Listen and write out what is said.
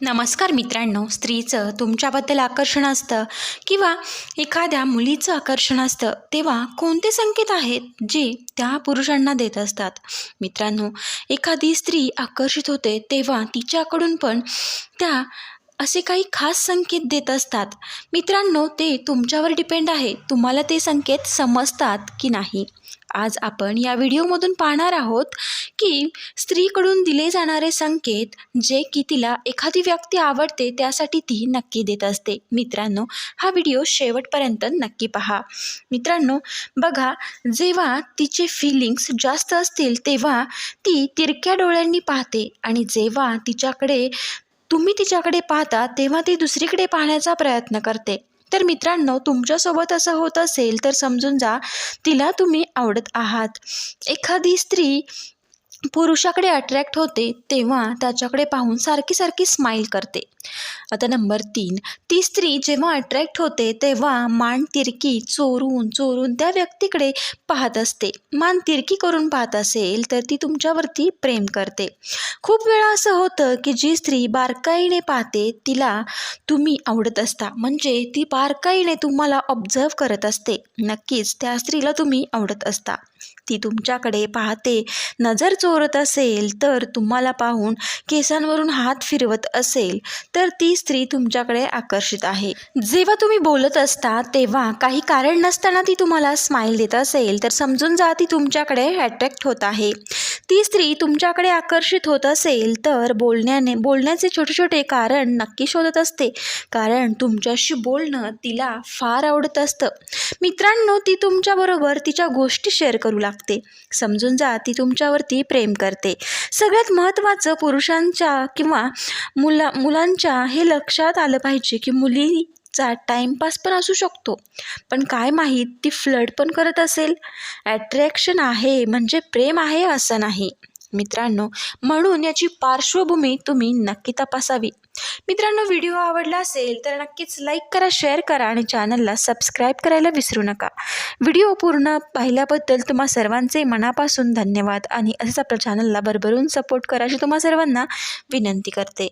नमस्कार मित्रांनो स्त्रीचं तुमच्याबद्दल आकर्षण असतं किंवा एखाद्या मुलीचं आकर्षण असतं तेव्हा कोणते संकेत आहेत जे त्या पुरुषांना देत असतात? मित्रांनो एखादी स्त्री आकर्षित होते तेव्हा तिच्याकडून पण त्या असे काही खास संकेत देत असतात. मित्रांनो ते तुमच्यावर डिपेंड आहे. तुम्हाला ते संकेत समजतात की नाही? आज आपण या व्हिडिओमधून पाहणार आहोत की स्त्रीकडून दिले जाणारे संकेत जे की तिला एखादी व्यक्ती आवडते त्यासाठी ती नक्की देत असते. मित्रांनो हा व्हिडिओ शेवटपर्यंत नक्की पहा. मित्रांनो बघा जेव्हा तिचे फिलिंग्स जास्त असतील तेव्हा ती तिरक्या डोळ्यांनी पाहते आणि जेव्हा तिच्याकडे तुम्ही तिच्याकडे पाहता तेव्हा ती दुसरीकडे पाहण्याचा प्रयत्न करते. तर मित्रांनो तुमच्यासोबत असं होत असेल तर समजून जा तिला तुम्ही आवडत आहात. एखादी स्त्री पुरुषाकडे अट्रॅक्ट होते तेव्हा त्याच्याकडे पाहून सारखी सारखी स्माईल करते. आता नंबर तीन ती स्त्री जेव्हा अट्रॅक्ट होते तेव्हा मान तिरकी चोरून चोरून त्या व्यक्तीकडे पाहत असते. मान तिरकी करून पाहत असेल तर ती तुमच्यावरती प्रेम करते. खूप वेळा असं होतं की जी स्त्री बारकाईने पाहते तिला तुम्ही आवडत असता. म्हणजे ती बारकाईने तुम्हाला ऑब्झर्व करत असते. नक्कीच त्या स्त्रीला तुम्ही आवडत असता. ती तुमच्याकडे पाहते. नजर चोरत असेल तर तुम्हाला पाहून केसांवरून हात फिरवत असेल तर ती स्त्री तुमच्याकडे आकर्षित आहे. जेव्हा तुम्ही बोलत असता तेव्हा काही कारण नसताना ती तुम्हाला स्माईल देत असेल तर समजून जा ती तुमच्याकडे अट्रॅक्ट होत आहे. ती स्त्री तुमच्याकडे आकर्षित होत असेल तर बोलण्याने बोलण्याचे छोटे छोटे कारण नक्की शोधत असते. कारण तुमच्याशी बोलणं तिला फार आवडत असतं. मित्रांनो ती तुमच्याबरोबर तिच्या गोष्टी शेअर करू लागते. समजून जा ती तुमच्यावरती प्रेम करते. सगळ्यात महत्त्वाचं पुरुषांच्या किंवा मुला मुलांच्या हे लक्षात आलं पाहिजे की मुली तिचा टाईमपास पण असू शकतो. पण काय माहीत ती फ्लड पण करत असेल. ॲट्रॅक्शन आहे म्हणजे प्रेम आहे असं नाही. मित्रांनो म्हणून याची पार्श्वभूमी तुम्ही नक्की तपासावी. मित्रांनो व्हिडिओ आवडला असेल तर नक्कीच लाईक करा शेअर करा आणि चॅनलला सबस्क्राईब करायला विसरू नका. व्हिडिओ पूर्ण पाहिल्याबद्दल तुम्हा सर्वांचे मनापासून धन्यवाद आणि असंच आपल्या चॅनलला भरभरून सपोर्ट करा अशी तुम्हा सर्वांना विनंती करते.